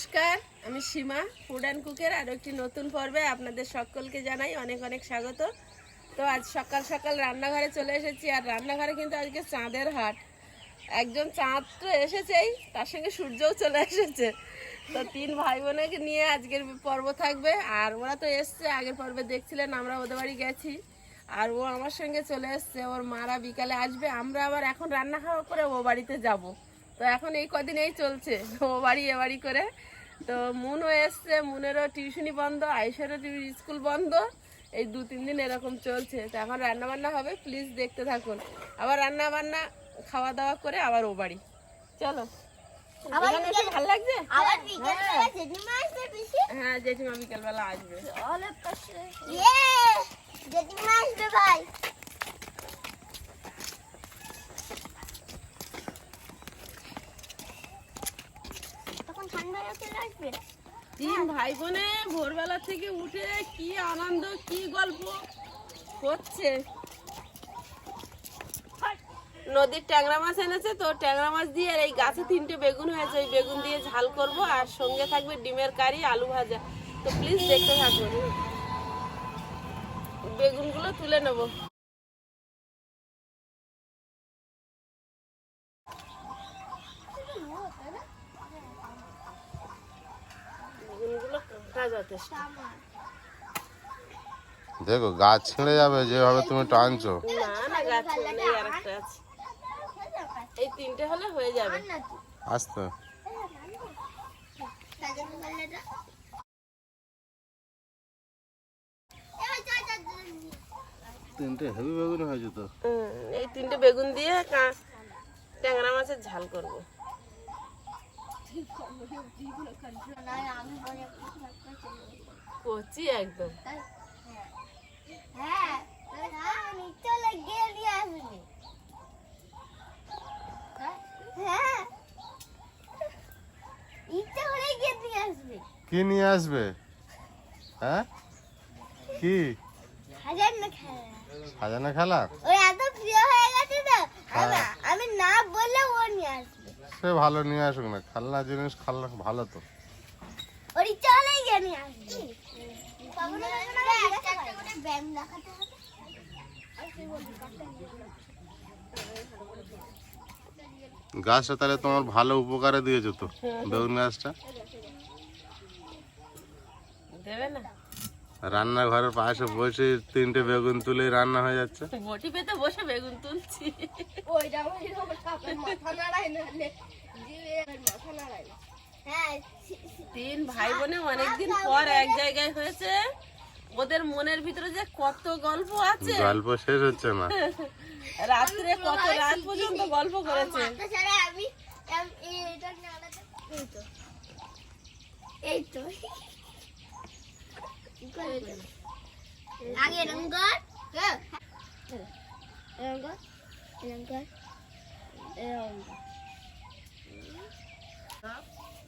নমস্কার, আমি সীমা food and কুকের আরও একটি নতুন পর্বে আপনাদের সকলকে জানাই অনেক অনেক স্বাগত। তো আজ সকাল সকাল রান্নাঘরে চলে এসেছি, আর রান্নাঘরে কিন্তু আজকে চাঁদের হাট। একজন চাঁদ তো এসেছেই, তার সঙ্গে সূর্যও চলে এসেছে। তো তিন ভাই বোনকে নিয়ে আজকের পর্ব থাকবে, আর ওরা তো এসছে, আগের পর্বে দেখছিলেন, আমরা ওদের বাড়ি গেছি। আর ও আমার সঙ্গে চলে এসছে, ওর মারা বিকালে আসবে, আমরা আবার এখন রান্না খাওয়া করে ও বাড়িতে যাব। তো এখন এই কদিন এই চলছে ও বাড়ি এ বাড়ি করে। তো মুনও এসছে মুনেরও টিউশনি বন্ধ আয়ুষেরও স্কুল বন্ধ এই দু তিন দিন এরকম চলছে। তো এখন রান্না বান্না হবে প্লিজ দেখতে থাকুন। আবার রান্না বান্না খাওয়া দাওয়া করে আবার ও বাড়ি। চলো। ভালো লাগছে? পিসি? হ্যাঁ জেঠিমা বিকেলবেলা আসবে। ইয়ে! জেঠিমা আসবে ভাই তখন ঠান্ডায় চলে আসবে তিন ভাই বোনে ভোরবেলা থেকে উঠে কি আনন্দ, কি গল্প করছে নদীর ট্যাংরা মাছ এনেছে তো, ট্যাংরা মাছ দিয়ে আর এই গাছে তিনটে বেগুন হয়েছে। ওই বেগুন দিয়ে ঝাল করব আর সঙ্গে থাকবে ডিমের কারি, আলু ভাজা। তো প্লিজ দেখতে থাকুন বেগুনগুলো তুলে নেব। দেখো গাছ ছিঁড়ে যাবে যেভাবে তুমি টানছো। এই তিনটে হলে হয়ে যাবে। আস্তে। তিনটে হেভি বেগুন হয়েছে তো। এই তিনটে বেগুন দিয়ে কা- ট্যাংরা মাছের ঝাল করব না আমি বলে কিছু একটা চলে কচি একদম। হ্যাঁ হ্যাঁ হ্যাঁ ইচ্ছা করে গিয়ে নিয়ে আসবি। কি নিয়ে আসবে? হ্যাঁ? কি? খেলা। সাজানো খেলা? ওই এত প্রিয় হয়ে গেছে তো আমি না বললে ও নিয়ে আসবে। সে ভালো নিয়ে আসুক না খেলনা জিনিস খেলনা ভালো তো। ওর গিয়ে নিয়ে আসবে কখনো কখনো একটা একটা করে ব্যায়াম দেখাতে হবে গাছটা তাহলে তোমার ভালো উপকারে দিয়েছ তো বেগুন গাছটা? রান্নাঘরের পাশে বসে তিনটে বেগুন তুলে রান্না হয়ে যাচ্ছে। পেতে বসে বেগুন তুলছি। তিন ভাই বোনে অনেকদিন পর এক জায়গায় হয়েছে। ওদের মনের ভিতরে যে কত গল্প আছে। গল্প শেষ হচ্ছে না। রাত্রে কত রাত পর্যন্ত গল্প করেছে। এই তো। এই তো। আগে কর হ্যাঁ। এরকম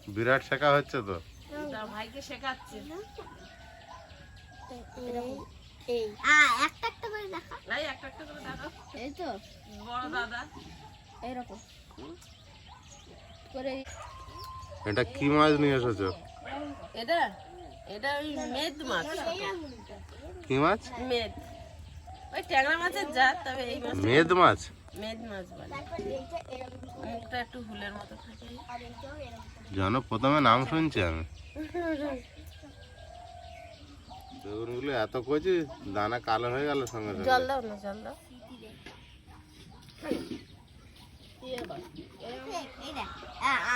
বিরাট শেখা হচ্ছে তো। ভাইকে শেখাচ্ছে। এই আ একটা একটা করে দেখা। এই একটা একটা করে দেখো। এই তো। বড় দাদা। এরকম করে এটা কি মাছ নিয়ে এসেছ? এটা এটা ওই মেদ মাছ। কি মাছ? মেদ। ওই ট্যাংরা মাছের জাত তবে এই মাছ মেদ মাছ? মেদ মাছ বলে। তারপর মুখটা একটু হুলের মতো থাকে। আর এইটাও এরকম। জানো প্রথমে নাম শুনছি আমি। বেগুনগুলো এত কচি দানা কালো হয়ে গেল সঙ্গে সঙ্গে। জল দাও না জল দাও।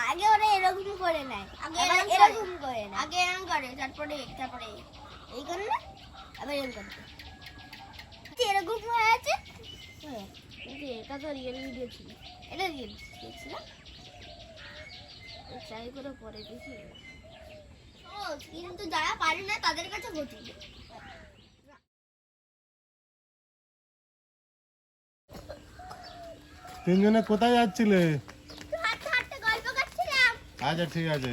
আগে ওরা এরকম করে নেয় আগে এরকম করে আগে এরকম করে তারপরে তারপরে এই করে না আবার এরকম করে এরকম হয়ে আছে কিন্তু এটা তো রিয়েল ভিডিও ছিল। এটা রিয়েল ছিল। ট্রাই করে পরে দেখি। কিন্তু যারা পারে না তাদের কাছে তিনজনে কোথায় যাচ্ছিলে? হাঁটতে হাঁটতে গল্প করছিলাম। আচ্ছা ঠিক আছে।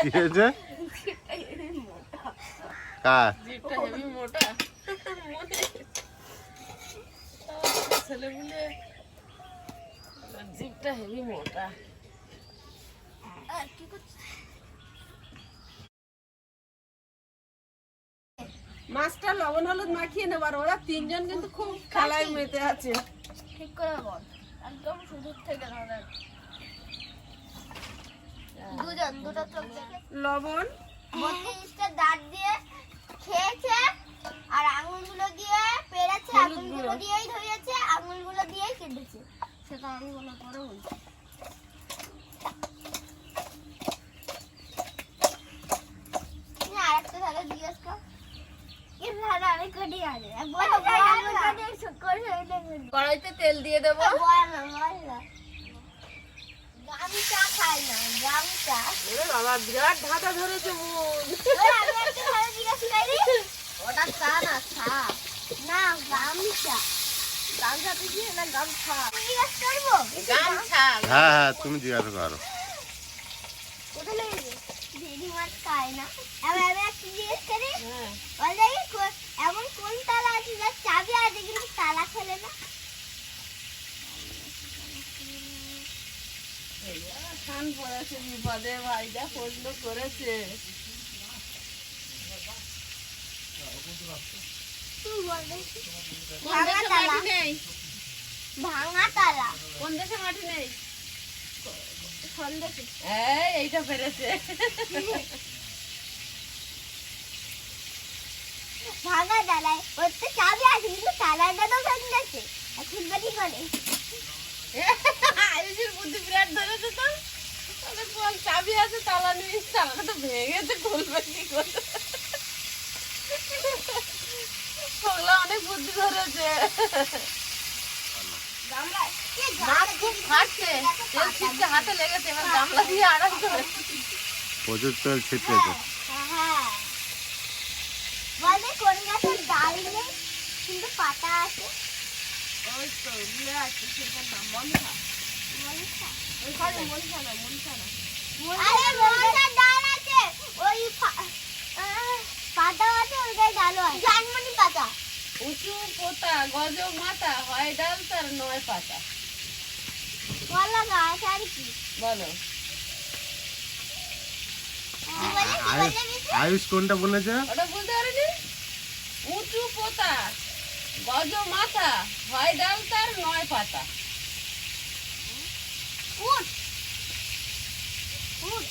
কি হয়েছে? কার? মোটা। ছেলেগুলো জিপটা হেভি মোটা। কি করছিস মাছটা লবণ হলুদ মাখিয়ে নেবার ওরা তিনজন কিন্তু খুব খেলায় মেতে আছে। ঠিক করে বল একদম শুরুর থেকে ধরে। দুজন দুটো চোখ লবণ। দাঁত দিয়ে খেয়েছে। আর আঙুলগুলো দিয়ে পেরেছে আঙুলগুলো দিয়েই ধরেছে আঙুলগুলো দিয়েই কেটেছে। সেটা আমি বলছি আরেকটা তাহলে জিজ্ঞেস কর। কড়াইতে তেল দিয়ে দেবো। বাবা বিরাট ঢাকা ধরেছে বোন ওই আমি একটা ভালো জিজ্ঞেস করি। ওটা চা না, চা। না, গামছা। গামছা তুই কি না গামছা? জিজ্ঞেস করব? গামছা হ্যাঁ হ্যাঁ তুমি জিজ্ঞাসা করো। হ্যাঁ। বল দেখি কো- এমন কোন তালা আছে যার চাবি আছে কিন্তু তালা খোলে না? খান পড়েছে বিপদে ভাইটা প্রশ্ন করেছে। ভাঙা তালা। কোন দেশে মাটি ভাঙা ওর তো চাবি আছে কিন্তু তালাটা তো আর খুলবে কি করে বুদ্ধি বিরাট ধরেছে তো চাবি আছে তালা নেই তালাটা তো ভেঙেছে খুলবে কি করে অনেক বুদ্ধি ধরেছে। গামলা কে মাছ গামলা খুব ফাটছে তেল ছিটকে হাতে লেগেছে এবার গামলা দিয়ে আরাম করে। প্রচুর তেল ছিটকেছে হ্যাঁ, হ্যাঁ। বলে কোন গাছের ডাল নেই কিন্তু পাতা আছে। ওই তো ইয়ে আছে সেটার নাম? মনসা মনসা ওইখানে মনসা না মনসা না আরে মনসার ডাল আছে। ওই পাতা আছে ওই গায়ে ডালও আছে। জানমনি পাতা। উঁচু পোতা গজ মাথা হয় ডাল তার নয় পাতা। কলা গাছ আর কি? বলো। বলে আয়ুষ বলে কোনটা বলেছে? ওটা বুঝতে পারিনি? উঁচু পোতা গজ মাথা হয় ডাল তার নয় পাতা। উট। উট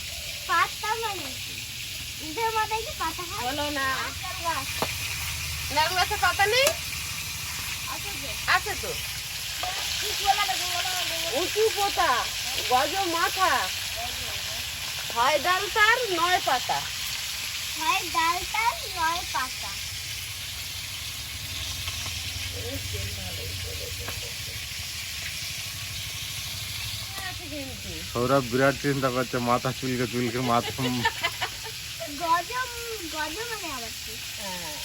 পাতা মানে? মাথায় কি পাতা হয়? বলো না। পাতা নেই? আছে আছে তো। উঁচু পোতা গজ মাথা হয় ডাল তার নয় পাতা। হয় ডালটা নয় পাতা। সৌরভ বিরাট চিন্তা করছে মাথা চুলকে চুলকে মাথা গজম গজম মানে আবার হ্যাঁ,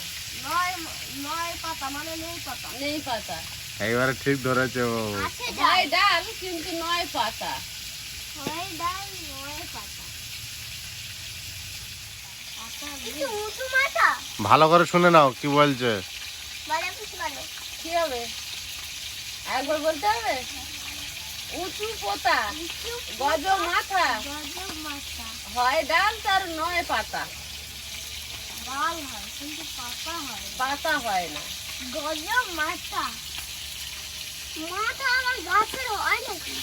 নয় নয় পাতা মানে নেই পাতা। নেই পাতা। এইবারে ঠিক ধরেছে ও হয় ডাল কিন্তু নয় পাতা। হয় ডাল নয় পাতা। কিছু উঁচু মাথা। ভালো করে শুনে নাও কি বলছে। মানে। কি হবে? একবার বলতে হবে? উঁচু পোতা গজ মাথা মাথা হয় ডাল তার নয় পাতা। ডাল হয় কিন্তু পাতা হয়। পাতা হয় না। গজম মাথা। মাথা আমার গাছের হয় নাকি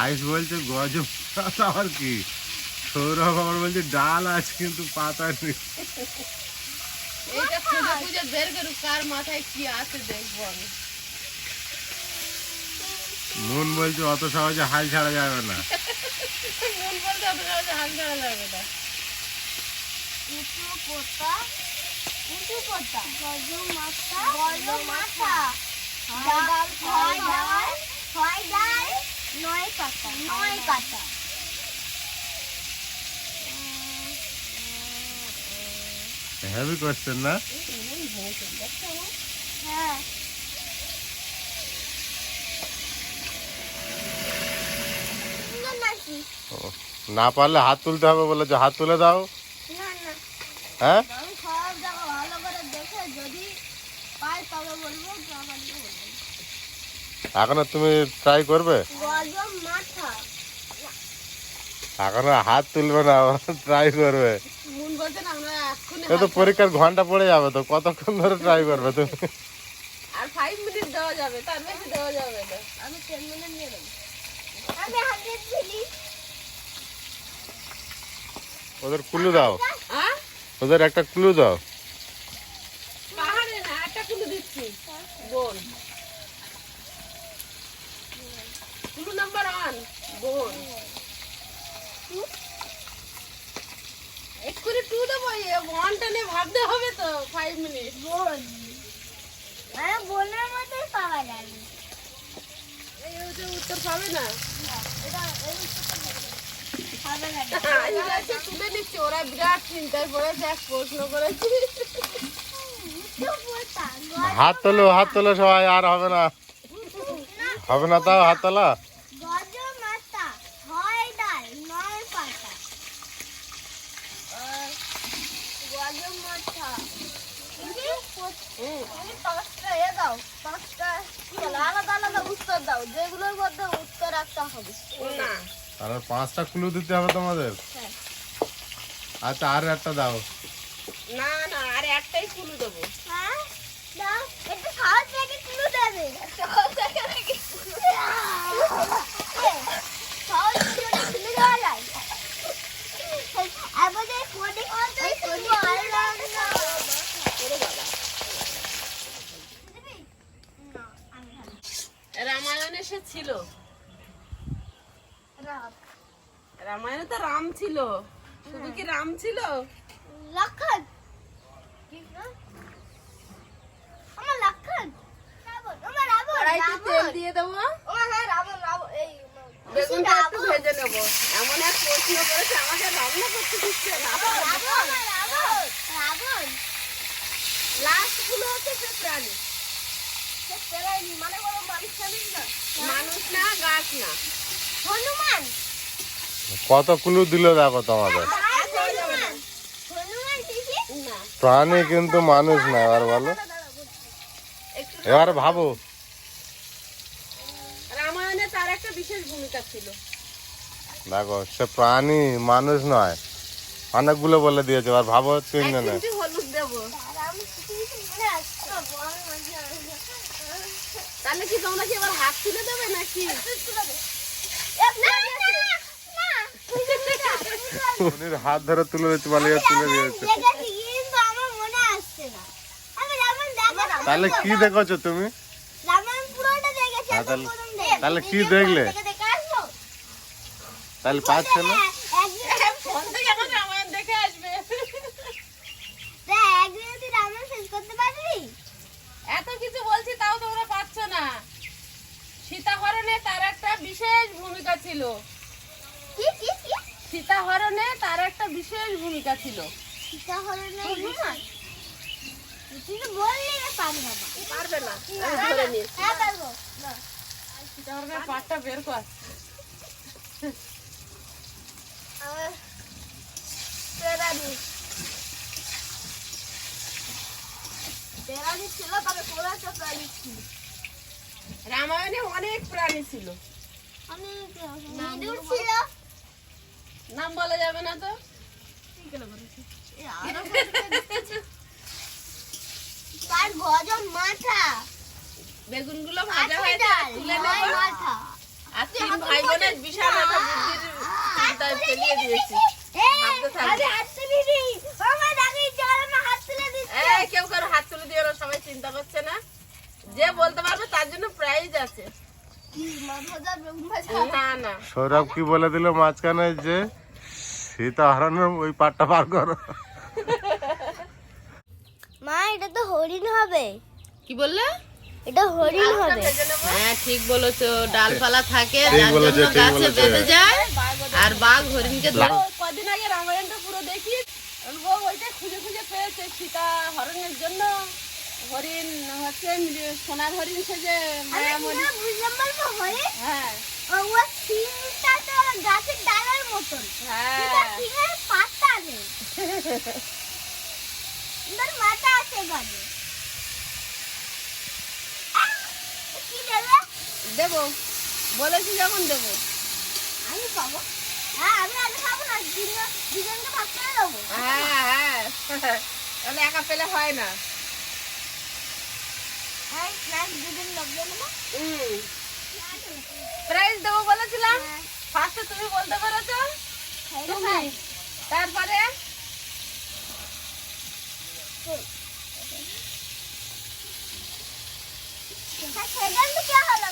আয়ুষ বলছে গজ পাতা আর কি? সৌরভ আবার বলছে ডাল আছে কিন্তু পাতা নেই। এইটা খুঁজে খুঁজে বের করুক কার মাথায় কি আছে দেখব আমি। বলছে অত সহজে হাল ছাড়া যাবে না। মন বলতে অত সহজে হাল ধরা যাবে না। উঁচু পোতা উঁচু পোতা গজম মাথা। গজম মাথা। ডাল হয় ডাল। হয় ডাল। নয় পাতা। নয় পাতা। হেভি কোয়েশ্চেন না? না পারলে হাত তুলতে হবে বলে যে হাত তুলে দাও। হ্যাঁ? এখনও তুমি ট্রাই করবে? এখনও হাত তুলবে না ট্রাই করবে। এ তো পরীক্ষার ঘণ্টা পড়ে যাবে তো কতক্ষণ ধরে ট্রাই করবে তুমি? আমি ওদের ক্লু দাও। হ্যাঁ ওদের একটা ক্লু দাও। পাহাড়ে একটা কুলু দিচ্ছি। বোন। কুলু নাম্বার ওয়ান বোন। এক্ষুনি টু দেবো ওয়ানটা নিয়ে ভাবতে হবে তো ফাইভ মিনিট বোন। মানে বোনের মতোই পাওয়া যাবে। এই হচ্ছে উত্তর পাবে না? এটা এই হবে না এগুলো হচ্ছে তুলে নিচ্ছে ওরা বিরাট চিন্তায় পড়েছে এক প্রশ্ন করেছি হাত তোলো হাত তোলো সবাই আর হবে না। হবে না তাও হাত তোলা? আলাদা আলাদা উত্তর দাও যেগুলোর মধ্যে উত্তর একটা হবে। না। আর পাঁচটা ক্লু দিতে হবে তোমাদের? হ্যাঁ। আচ্ছা আর একটা দাও। না না আর একটাই কুলু দেবো। হ্যাঁ? দাও একটু সহজ থেকে ক্লু দেবে সহজ থেকে সহজ থেকে ক্লু দেওয়া যায় আমাদের কোডিং ওই কোডিং রামায়ণে সে ছিল রামায়ণে তো রাম ছিল। শুধু কি রাম ছিল? লক্ষণ। আমার লক্ষণ। রাবণ। আমার রাবণ। কড়াইতে তেল দিয়ে দেবো? ও রাবণ রাবণ। এই বেগুনটা একটু ভেজে নেব। এমন এক প্রশ্ন করেছে আমাকে রান্না করতে দিচ্ছে না। রাবণ রাবণ রাবণ লাস্টগুলো হচ্ছে সে প্রাণী। সে পেরাইনি মানে কোনো মানুষ না। মানুষ না গাছ না। কত ক্লু দিল দেখো তোমাদের। প্রাণী কিন্তু মানুষ না এবার বলো। এবার ভাবো। রামায়ণে তার একটা বিশেষ ভূমিকা ছিল। দেখো সে প্রাণী মানুষ নয়। অনেকগুলো বলে দিয়েছে এবার ভাবো তিনজনে মনে তাহলে কি তোমরা কি এবার হাত তুলে দেবে নাকি? উনির হাত ধরে তুলে দিচ্ছে বলে তুলে দিয়েছে। মনে তাহলে কি দেখেছ তুমি? তাহলে- কি দেখলে? তাহলে পাচ্ছে না? হ্যাঁ, এত কিছু বলছি তাও তোমরা পাচ্ছ না। সীতাহরণে তার একটা বিশেষ ভূমিকা ছিল। কি কি কি? সীতাহরণে তার একটা বিশেষ ভূমিকা ছিল। সীতাহরণের হনুমান তুই বললি না পারব না। পারবে না। ধরে নিয়েছি হ্যাঁ পারব। না। সীতাহরণের পাটটা বের কর। আমার তেরানি তেরানি ছিল তবে কোনো একটা প্রাণী ছিল। রামায়ণে অনেক প্রাণী ছিল। নাম বলা। যাবে না তো? তার গজন মাথা। বেগুনগুলো ভাজা হয়েছে তুলে নয় আর তিন ভাই বোনের বিশাল একটা বুদ্ধির চিন্তায় ফেলিয়ে দিয়েছি। কেউ কারও হাত তুলে দিয়ে ওরা সবাই চিন্তা করছে না। যে বলতে পারবে তার জন্য প্রাইজ আছে। কি মাছ ভাজা বেগুন ভাজা? না না। সৌরভ কি বলে দিল মাঝখানে যে সীতা হারানোর ওই পাটটা পার করো। মা এটা তো হরিণ হবে। কি বললে? এটা হরিণ হবে। হ্যাঁ ঠিক বলেছ। ডালপালা থাকে যার জন্য গাছে বেঁধে যায় আর বাঘ হরিণকে ধরে কদিন আগে রামায়ণটা পুরো দেখি ও ওইটা খুঁজে খুঁজে পেয়েছে সীতা হরণের জন্য। হরিণ হচ্ছে সোনার হরিণ হ্যাঁ। গাছের ডালের মতন। হ্যাঁ। পাতা নেই মাথা আছে গানে কি বলেছি যখন দেবো। আমি পাবো। হ্যাঁ আমি আগে খাব না দুজনকে ভাগ করে দেবো। হ্যাঁ হ্যাঁ। তাহলে একা পেলে হয় না হ্যাঁ স্ন্যাক্স দুজন লোকজন নেব হুম প্রাইজ দেবো বলেছিলাম? হ্যাঁ। ফার্স্টে তুমি বলতে পেরেছ? তুমি। তারপরে?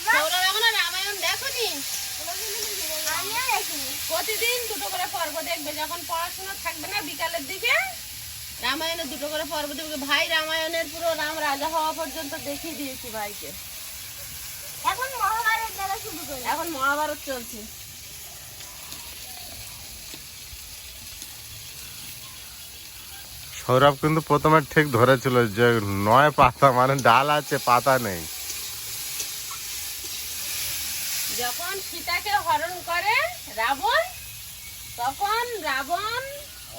হ্যাঁ এখনও রামায়ণ দেখোনি। প্রতিদিন দুটো করে পর্ব দেখবে যখন পড়াশোনা থাকবে না বিকালের দিকে রামায়ণের দুটো করে পর্ব দেখবে ভাই রামায়ণের পুরো রাম রাজা হওয়া পর্যন্ত দেখিয়ে দিয়েছি ভাইকে। এখন মহাভারত দেখা শুরু করি। এখন মহাভারত চলছে। সৌরভ কিন্তু প্রথমে ঠিক ধরেছিল যে নয় পাতা মানে ডাল আছে পাতা নেই। যখন সীতাকে হরণ করে রাবণ তখন রাবণ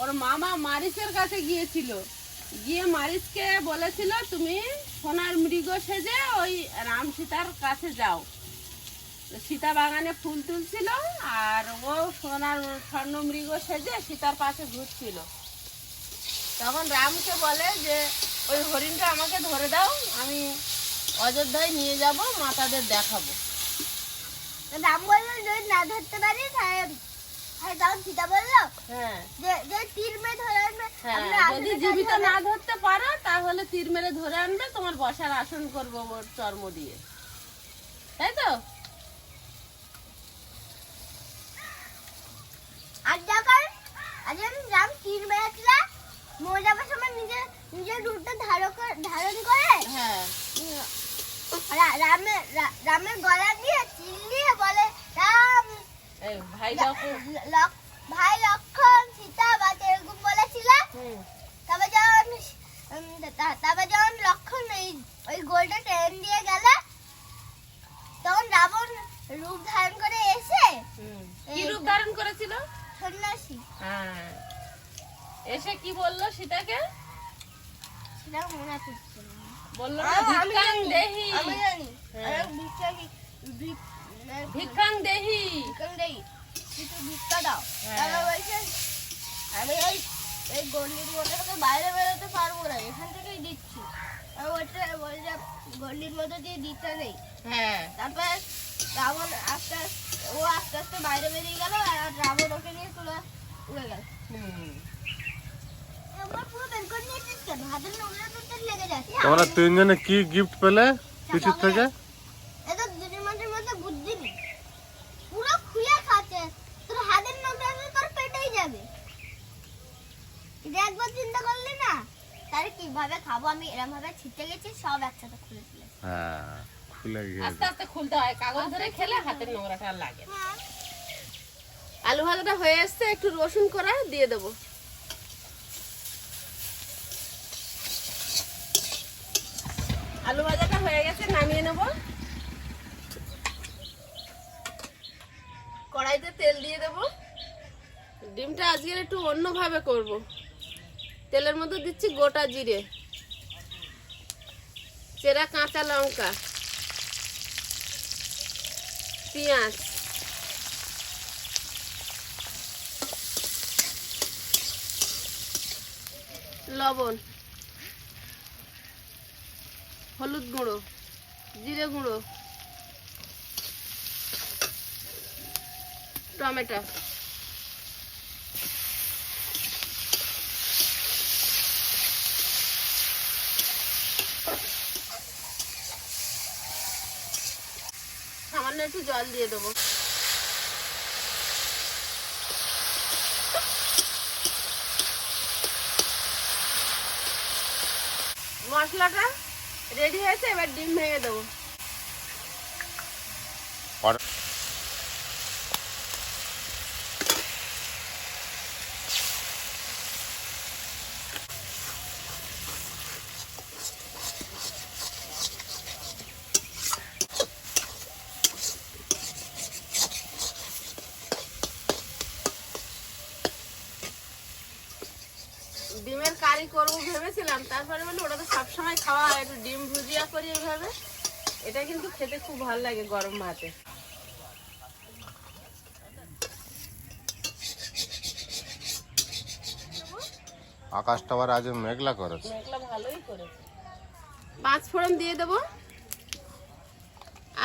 ওর মামা মারিচের কাছে গিয়েছিল। গিয়ে মারিচকে বলেছিল, তুমি সোনার মৃগ সেজে ওই রাম সীতার কাছে যাও। সীতা বাগানে ফুল তুলছিল আর ও সোনার স্বর্ণ মৃগ সেজে সীতার পাশে ঘুরছিল। তখন রামকে বলে যে, ওই হরিণটা আমাকে ধরে দাও, আমি অযোধ্যায় নিয়ে যাব, মাতাদের দেখাবো। রাম বলল, যদি না ধরতে পারি তাহলে তাহলে তখন সীতা বলল। হ্যাঁ। যে যে তীর মেয়ে ধরে আনবে হ্যাঁ যদি জীবিত না ধরতে পারো তাহলে তীর মেরে ধরে আনবে তোমার বসার আসন করব ওর চর্ম দিয়ে। তাই তো? আর যখন আর যখন রাম তীর মেরেছিল মরে যাবার সময় নিজের নিজের রূপটা ধারণ করে ধারণ করে। হ্যাঁ। রামের রামের গলা দিয়ে চিল্লিয়ে বলে রাম এই ভাই লক্ষণ সীতা বা এরকম বলেছিল? তবে যখন তবে যখন লক্ষণ ওই ওই গোলটা ট্রেন দিয়ে গেল তখন রাবণ রূপ ধারণ করে এসে কি রূপ ধারণ করেছিল? সন্ন্যাসী। হ্যাঁ। এসে কি বলল সীতাকে? সেটা মনে পড়ছে বলল না, ভিক্ষাং দেহি। আমি জানি। হ্যাঁ। আমি ভিক্ষা ভিক্ষাং দেহি। ভিক্ষা দেই কিছু ভিক্ষা দাও। হ্যাঁ। তারপর বলছে আমি এই এই গন্ডির মধ্যে থেকে বাইরে বেরোতে পারব না এখান থেকেই দিচ্ছি। আর বলছে বলছে গন্ডির মধ্যে দিয়ে দিতে নেই। হ্যাঁ। তারপর রাবণ আস্তে আস্তে ও আস্তে আস্তে বাইরে বেরিয়ে গেল আর রাবণ ওকে নিয়ে তুলে উড়ে গেল। তোমরা তিনজনে কি গিফট পেলে? পিছুর থেকে এত দুদিন মাসের মধ্যে বুদ্ধি নেই পুরো খুলে খাচ্ছে তোর হাতের নোংরা তো তোর পেটেই যাবে এটা একবার চিন্তা করলি না তাহলে কীভাবে খাব আমি এরকম ভাবে ছিটে গেছি সব একসাথে খুলে হ্যাঁ খুলে আস্তে আস্তে খুলতে হয় কাগজ ধরে খেলে হাতের নোংরাটা লাগে হ্যাঁ। আলু ভাজাটা হয়ে এসছে একটু রসুন করা দিয়ে দেবো। আলু ভাজাটা হয়ে গেছে নামিয়ে নেব। কড়াইতে তেল দিয়ে দেব। ডিমটা আজকে একটু অন্যভাবে করব। তেলের মধ্যে দিচ্ছি গোটা জিরে, চেরা কাঁচা লঙ্কা, পেঁয়াজ, লবণ, হলুদ গুঁড়ো, জিরে গুঁড়ো, টমেটো। সামান্য একটু জল দিয়ে দেবো। মশলাটা রেডি হয়েছে এবার ডিম ভেঙে দেবো আর- ডিমের কারি করব ভেবেছিলাম। তারপরে বলি ওটা তো সবসময় খাওয়া হয় একটু ডিম ভুজিয়া করি এইভাবে এটা কিন্তু খেতে খুব ভালো লাগে গরম ভাতে। আকাশটা আবার আজ মেঘলা করেছে। মেঘলা ভালোই করেছে। পাঁচ ফোড়ন দিয়ে দেবো।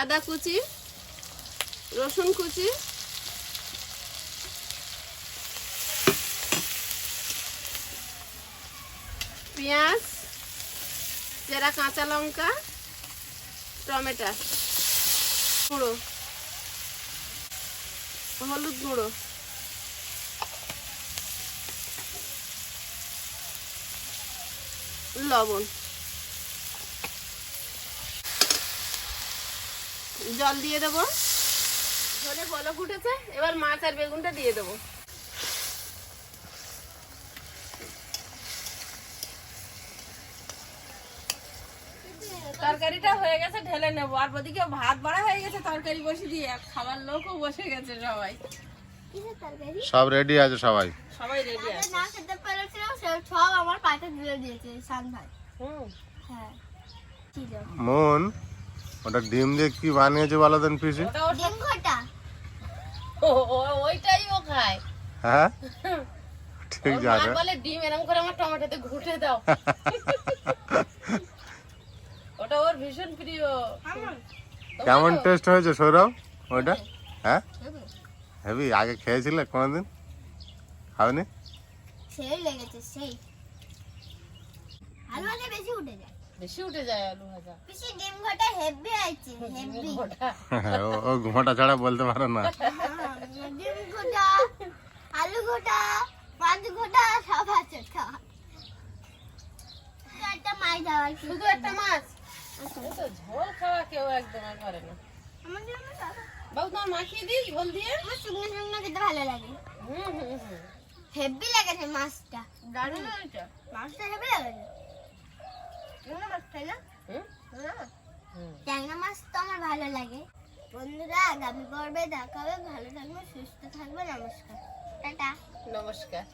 আদা কুচি রসুন কুচি পেঁয়াজ চেরা কাঁচা লঙ্কা, টমেটো, গুঁড়ো, হলুদ গুঁড়ো। লবণ। জল দিয়ে দেবো। ধনে পলক উঠেছে, এবার মাছ আর বেগুনটা দিয়ে দেবো। তরকারিটা হয়ে গেছে ঢেলে নেব। আর ওদিকে ভাত বাড়া হয়ে গেছে তরকারি বসে দিয়ে খাবার লোকও বসে গেছে সবাই। সব রেডি আছে সবাই। সবাই রেডি আছে। না খেতে পেরেছিলাম সে সব আমার পাতে দিয়ে দিয়েছে শান ভাই। হুম। হ্যাঁ মন ওটা ডিম দিয়ে কি বানিয়েছে বলো দেন পিসি? ডিম ঘটা। ওইটাই ও খায়। হ্যাঁ? ঠিক জানে বলে ডিম এরম করে আমার টমেটোতে ঘুটে দাও। ওটা ওর ভীষণ প্রিয় কেমন? টেস্ট হয়েছে সৌরভ ওইটা? হ্যাঁ। হেভি। আগে খেয়েছিলে কোনোদিন? খাওনি? সেই লেগেছে সেই। আলু ভাজা বেশি উঠে যায়। বেশি উঠে যায় আলু ভাজা। বেশি ডিম ঘটা হেভি আছে হেভি। ও ও ঘোঁটা ছাড়া বলতে পারো না। ডিম ঘটা আলু ঘটা মাছ ঘটা সব আছে সব। একটা মাছ। দেওয়া শুধু একটা মাছ? ঝোল খাওয়া কেউ একদম আর করে না বাবু তোমার মাখিয়ে দিই? ঝোল দিয়ে? আমার শুকনো শুকনো খেতে ভালো লাগে। হুম হুম হুম। হেভি লেগেছে মাছটা। দারুণ মাছটা হেভি লেগেছে। মাছ তাই না? হুম? হুম। ট্যাংরা মাছ তো আমার ভালো লাগে। বন্ধুরা আগামী পর্বে দেখা হবে। ভালো থাকবে সুস্থ থাকবে নমস্কার। টাটা। নমস্কার।